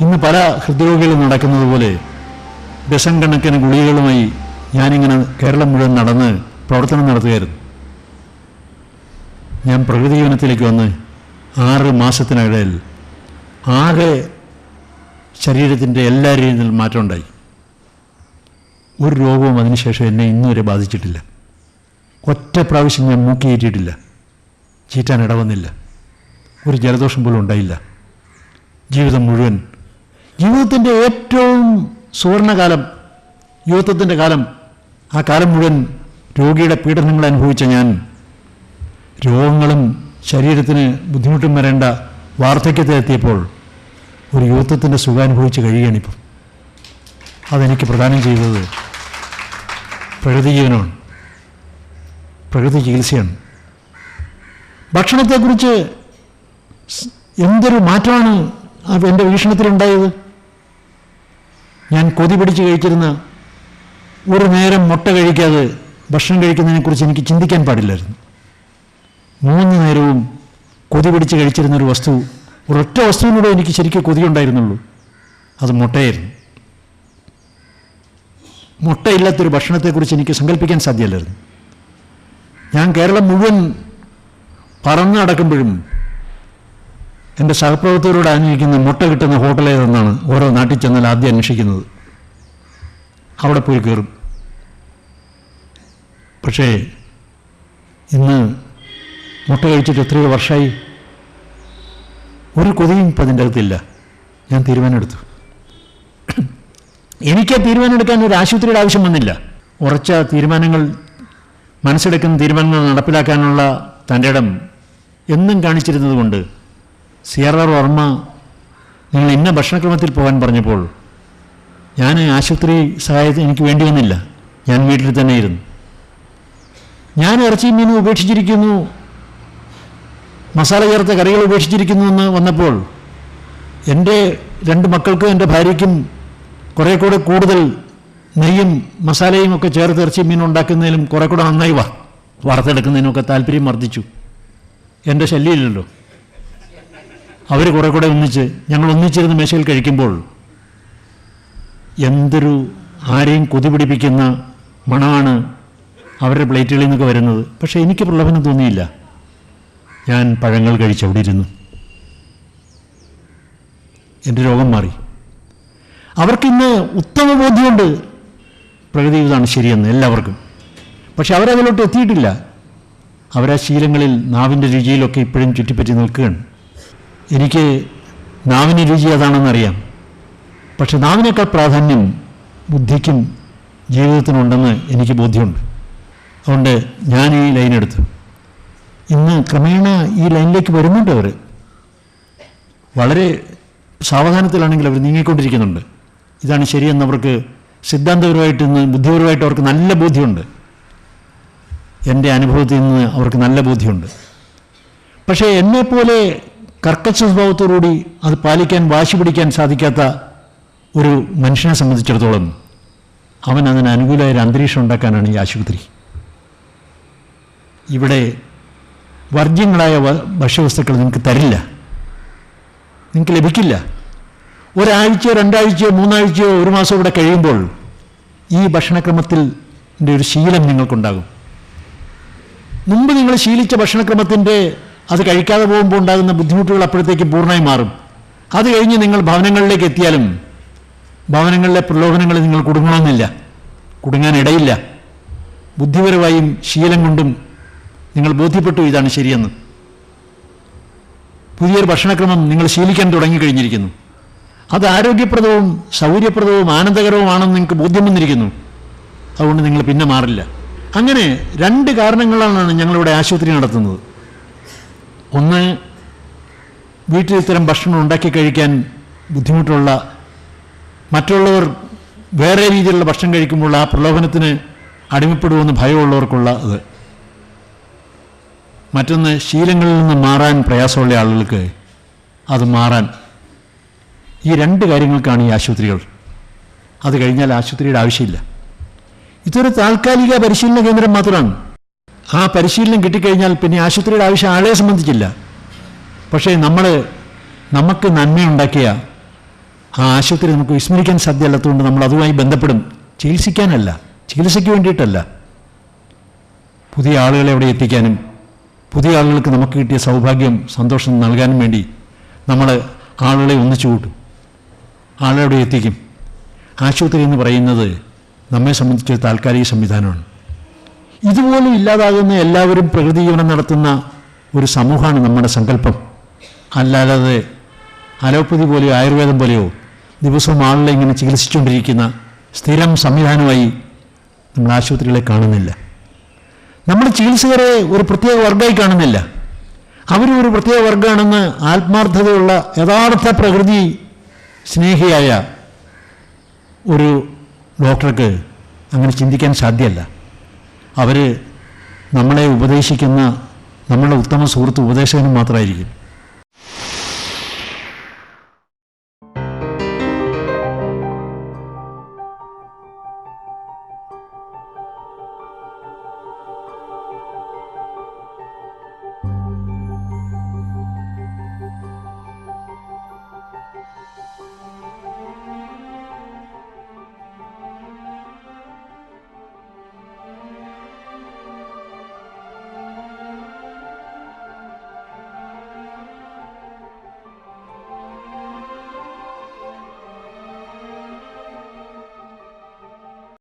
ഇന്ന് പല ഹൃദ്രോഗികളും നടക്കുന്നത് പോലെ ദശം കണക്കിന് ഗുളികകളുമായി ഞാനിങ്ങനെ കേരളം മുഴുവൻ നടന്ന് പ്രവർത്തനം നടത്തുകയായിരുന്നു. ഞാൻ പ്രകൃതി ജീവനത്തിലേക്ക് വന്ന് ആറ് മാസത്തിനിടയിൽ ആകെ ശരീരത്തിന്റെ എല്ലാ രീതിയിലും മാറ്റമുണ്ടായി. ഒരു രോഗവും അതിനുശേഷം എന്നെ ഇന്നുവരെ ബാധിച്ചിട്ടില്ല. ഒറ്റ പ്രാവശ്യം ഞാൻ മൂക്കിയേറ്റിട്ടില്ല ചീറ്റാൻ ഇടവന്നില്ല. ഒരു ജലദോഷം പോലും ഉണ്ടായില്ല. ജീവിതം മുഴുവൻ ജീവിതത്തിന്റെ ഏറ്റവും സുവർണകാലം യുവത്വത്തിന്റെ കാലം ആ കാലം മുഴുവൻ രോഗിയുടെ പീഡനങ്ങൾ അനുഭവിച്ച ഞാൻ. രോഗങ്ങളും ശരീരത്തിന് ബുദ്ധിമുട്ടും വരേണ്ട വാർദ്ധക്യത്തിലെത്തിയപ്പോൾ ഒരു യുവത്വത്തിന്റെ സുഖം അനുഭവിച്ച് കഴിയുകയാണിപ്പം. അതെനിക്ക് പ്രദാനം ചെയ്തത് പ്രകൃതി ജീവനമാണ് പ്രകൃതി ചികിത്സയാണ്. ഭക്ഷണത്തെക്കുറിച്ച് എന്തൊരു മാറ്റമാണ് എന്റെ വീക്ഷണത്തിലുണ്ടായത്? ഞാൻ കൊതി പിടിച്ച് കഴിച്ചിരുന്ന ഒരു നേരം മുട്ട കഴിക്കാതെ ഭക്ഷണം കഴിക്കുന്നതിനെക്കുറിച്ച് എനിക്ക് ചിന്തിക്കാൻ പാടില്ലായിരുന്നു. മൂന്ന് നേരവും കൊതി പിടിച്ച് കഴിച്ചിരുന്ന ഒരു വസ്തു ഒരൊറ്റ വസ്തുവിനോട് എനിക്ക് ശരിക്കും കൊതിയുണ്ടായിരുന്നുള്ളൂ അത് മുട്ടയായിരുന്നു. മുട്ടയില്ലാത്തൊരു ഭക്ഷണത്തെക്കുറിച്ച് എനിക്ക് സങ്കല്പിക്കാൻ സാധ്യമല്ലായിരുന്നു ഞാൻ കേരളം മുഴുവൻ പറന്ന് നടക്കുമ്പോഴും എന്റെ സഹപ്രവർത്തകരോട് അന്വേഷിക്കുന്ന മുട്ട കിട്ടുന്ന ഹോട്ടൽ ഏതെന്നാണ് ഓരോ നാട്ടിൽ ചെന്നാൽ ആദ്യം അന്വേഷിക്കുന്നത്. അവിടെ പോയി കയറും. പക്ഷേ ഇന്ന് മുട്ട കഴിച്ചിട്ട് എത്രയോ വർഷമായി ഒരു കൊതിയും ഇപ്പം അതിന്റെ അകത്തില്ല. ഞാൻ തീരുമാനമെടുത്തു. എനിക്ക് തീരുമാനമെടുക്കാൻ ഒരു ആശുപത്രിയുടെ ആവശ്യം വന്നില്ല. ഉറച്ച തീരുമാനങ്ങൾ മനസ്സെടുക്കുന്ന തീരുമാനങ്ങൾ നടപ്പിലാക്കാനുള്ള തന്റെ ഇടം എന്നും കാണിച്ചിരുന്നത് കൊണ്ട് സിയറർ വർമ്മ നിങ്ങൾ ഇന്ന ഭക്ഷണക്രമത്തിൽ പോകാൻ പറഞ്ഞപ്പോൾ ഞാൻ ആശുപത്രി സഹായത്തിന് എനിക്ക് വേണ്ടി വന്നില്ല. ഞാൻ വീട്ടിൽ തന്നെ ഇരുന്നു ഞാൻ ഇറച്ചി മീനും ഉപേക്ഷിച്ചിരിക്കുന്നു. മസാല ചേർത്ത കറികൾ ഉപേക്ഷിച്ചിരിക്കുന്നു എന്ന് വന്നപ്പോൾ എന്റെ രണ്ട് മക്കൾക്കും എന്റെ ഭാര്യയ്ക്കും കുറേ കൂടെ കൂടുതൽ നെയ്യും മസാലയും ഒക്കെ ചേർത്ത് ഇറച്ചി മീൻ ഉണ്ടാക്കുന്നതിലും കുറേ കൂടെ നന്നായി വാ വറുത്തെടുക്കുന്നതിനൊക്കെ താല്പര്യം വർദ്ധിച്ചു. എന്റെ ശല്യമില്ലല്ലോ. അവർ കുറേ കൂടെ ഒന്നിച്ച് ഞങ്ങൾ ഒന്നിച്ചിരുന്ന് മേശയിൽ കഴിക്കുമ്പോൾ എന്തൊരു ആരെയും കൊതി പിടിപ്പിക്കുന്ന മണമാണ് അവരുടെ പ്ലേറ്റുകളിൽ നിന്നൊക്കെ വരുന്നത്. പക്ഷേ എനിക്ക് പ്രലോഭനം തോന്നിയില്ല. ഞാൻ പഴങ്ങൾ കഴിച്ച് അവിടെ ഇരുന്നു. എന്റെ രോഗം മാറി. അവർക്കിന്ന് ഉത്തമ ബോധ്യമുണ്ട്. പ്രകൃതി ഇതാണ് ശരിയെന്ന് എല്ലാവർക്കും. പക്ഷെ അവരതിലോട്ട് എത്തിയിട്ടില്ല. അവരാ ശീലങ്ങളിൽ നാവിന്റെ രുചിയിലൊക്കെ ഇപ്പോഴും ചുറ്റിപ്പറ്റി നിൽക്കുകയാണ്. എനിക്ക് നാവിന് രുചി അതാണെന്നറിയാം. പക്ഷെ നാവിനേക്കാൾ പ്രാധാന്യം ബുദ്ധിക്കും ജീവിതത്തിനുണ്ടെന്ന് എനിക്ക് ബോധ്യമുണ്ട്. അതുകൊണ്ട് ഞാൻ ഈ ലൈൻ എടുത്തു. ഇന്ന് ക്രമേണ ഈ ലൈനിലേക്ക് വരുന്നുണ്ട് അവർ വളരെ സാവധാനത്തിലാണെങ്കിൽ അവർ നീങ്ങിക്കൊണ്ടിരിക്കുന്നുണ്ട്. ഇതാണ് ശരിയെന്ന് അവർക്ക് സിദ്ധാന്തപരമായിട്ട് ഇന്ന് ബുദ്ധിപരമായിട്ട് അവർക്ക് നല്ല ബോധ്യമുണ്ട്. എന്റെ അനുഭവത്തിൽ നിന്ന് അവർക്ക് നല്ല ബോധ്യമുണ്ട്. പക്ഷേ എന്നെപ്പോലെ കർക്കശ സ്വഭാവത്തോടുകൂടി അത് പാലിക്കാൻ വാശി പിടിക്കാൻ സാധിക്കാത്ത ഒരു മനുഷ്യനെ സംബന്ധിച്ചിടത്തോളം അവൻ അതിന് അനുകൂലമായ ഒരു അന്തരീക്ഷം ഉണ്ടാക്കാനാണ് ഈ ആശുപത്രി. ഇവിടെ വർജ്യങ്ങളായ ഭക്ഷ്യവസ്തുക്കൾ നിങ്ങൾക്ക് തരില്ല. നിങ്ങൾക്ക് ലഭിക്കില്ല. ഒരാഴ്ചയോ രണ്ടാഴ്ചയോ മൂന്നാഴ്ചയോ ഒരു മാസം ഇവിടെ കഴിയുമ്പോൾ ഈ ഭക്ഷണക്രമത്തിൽ ഒരു ശീലം നിങ്ങൾക്കുണ്ടാകും. മുമ്പ് നിങ്ങൾ ശീലിച്ച ഭക്ഷണക്രമത്തിന്റെ അത് കഴിക്കാതെ പോകുമ്പോൾ ഉണ്ടാകുന്ന ബുദ്ധിമുട്ടുകൾ അപ്പോഴത്തേക്ക് പൂർണമായി മാറും. അത് കഴിഞ്ഞ് നിങ്ങൾ ഭവനങ്ങളിലേക്ക് എത്തിയാലും ഭവനങ്ങളിലെ പ്രലോഭനങ്ങളിൽ നിങ്ങൾ കുടുങ്ങണമെന്നില്ല. കുടുങ്ങാനിടയില്ല ബുദ്ധിപരമായും ശീലം കൊണ്ടും നിങ്ങൾ ബോധ്യപ്പെട്ടു ഇതാണ് ശരിയെന്ന്. പുതിയൊരു ഭക്ഷണക്രമം നിങ്ങൾ ശീലിക്കാൻ തുടങ്ങിക്കഴിഞ്ഞിരിക്കുന്നു. അത് ആരോഗ്യപ്രദവും സൗകര്യപ്രദവും ആനന്ദകരവുമാണെന്ന് നിങ്ങൾക്ക് ബോധ്യം വന്നിരിക്കുന്നു. അതുകൊണ്ട് നിങ്ങൾ പിന്നെ മാറില്ല. അങ്ങനെ രണ്ട് കാരണങ്ങളാണ് ഞങ്ങളിവിടെ ആശുപത്രി നടത്തുന്നത്. ഒന്ന് വീട്ടിൽ ഇത്തരം ഭക്ഷണം ഉണ്ടാക്കി കഴിക്കാൻ ബുദ്ധിമുട്ടുള്ള മറ്റുള്ളവർ വേറെ രീതിയിലുള്ള ഭക്ഷണം കഴിക്കുമ്പോൾ ആ പ്രലോഭനത്തിന് അടിമപ്പെടുമെന്ന് ഭയമുള്ളവർക്കുള്ള ഇത്. മറ്റൊന്ന് ശീലങ്ങളിൽ നിന്ന് മാറാൻ പ്രയാസമുള്ള ആളുകൾക്ക് അത് മാറാൻ ഈ രണ്ട് കാര്യങ്ങൾക്കാണ് ഈ ആശുപത്രികൾ. അത് കഴിഞ്ഞാൽ ആശുപത്രിയുടെ ആവശ്യമില്ല. ഇതൊരു താൽക്കാലിക പരിശീലന കേന്ദ്രം മാത്രമാണ്. ആ പരിശീലനം കിട്ടിക്കഴിഞ്ഞാൽ പിന്നെ ആശുപത്രിയുടെ ആവശ്യം ആളെ സംബന്ധിച്ചില്ല. പക്ഷേ നമ്മൾ നമുക്ക് നന്മയുണ്ടാക്കിയ ആ ആശുപത്രി നമുക്ക് വിസ്മരിക്കാൻ സാധ്യമല്ലാത്തതുകൊണ്ട് നമ്മൾ അതുമായി ബന്ധപ്പെടും. ചികിത്സിക്കാനല്ല ചികിത്സയ്ക്ക് വേണ്ടിയിട്ടല്ല. പുതിയ ആളുകളെ അവിടെ എത്തിക്കാനും പുതിയ ആളുകൾക്ക് നമുക്ക് കിട്ടിയ സൗഭാഗ്യം സന്തോഷം നൽകാനും വേണ്ടി നമ്മൾ ആളുകളെ ഒന്നിച്ചു കൂട്ടും. ആളുകളെ എത്തിക്കും. ആശുപത്രി എന്ന് പറയുന്നത് നമ്മെ സംബന്ധിച്ച് താൽക്കാലിക സംവിധാനമാണ്. ഇതുപോലും ഇല്ലാതാകുന്ന എല്ലാവരും പ്രകൃതി ജീവനം നടത്തുന്ന ഒരു സമൂഹമാണ് നമ്മുടെ സങ്കല്പം. അല്ലാതെ അലോപ്പതി പോലെയോ ആയുർവേദം പോലെയോ ദിവസവും ആളുകളെ ഇങ്ങനെ ചികിത്സിച്ചുകൊണ്ടിരിക്കുന്ന സ്ഥിരം സംവിധാനമായി നമ്മൾ ആശുപത്രികളെ കാണുന്നില്ല. നമ്മൾ ചികിത്സകരെ ഒരു പ്രത്യേക വർഗമായി കാണുന്നില്ല. അവരും ഒരു പ്രത്യേക വർഗമാണെന്ന് ആത്മാർത്ഥതയുള്ള യഥാർത്ഥ പ്രകൃതി സ്നേഹിയായ ഒരു ഡോക്ടർക്ക് അങ്ങനെ ചിന്തിക്കാൻ സാധ്യമല്ല. അവർ നമ്മളെ ഉപദേശിക്കുന്ന നമ്മളെ ഉത്തമ സുഹൃത്ത് ഉപദേശകനും മാത്രമായിരിക്കും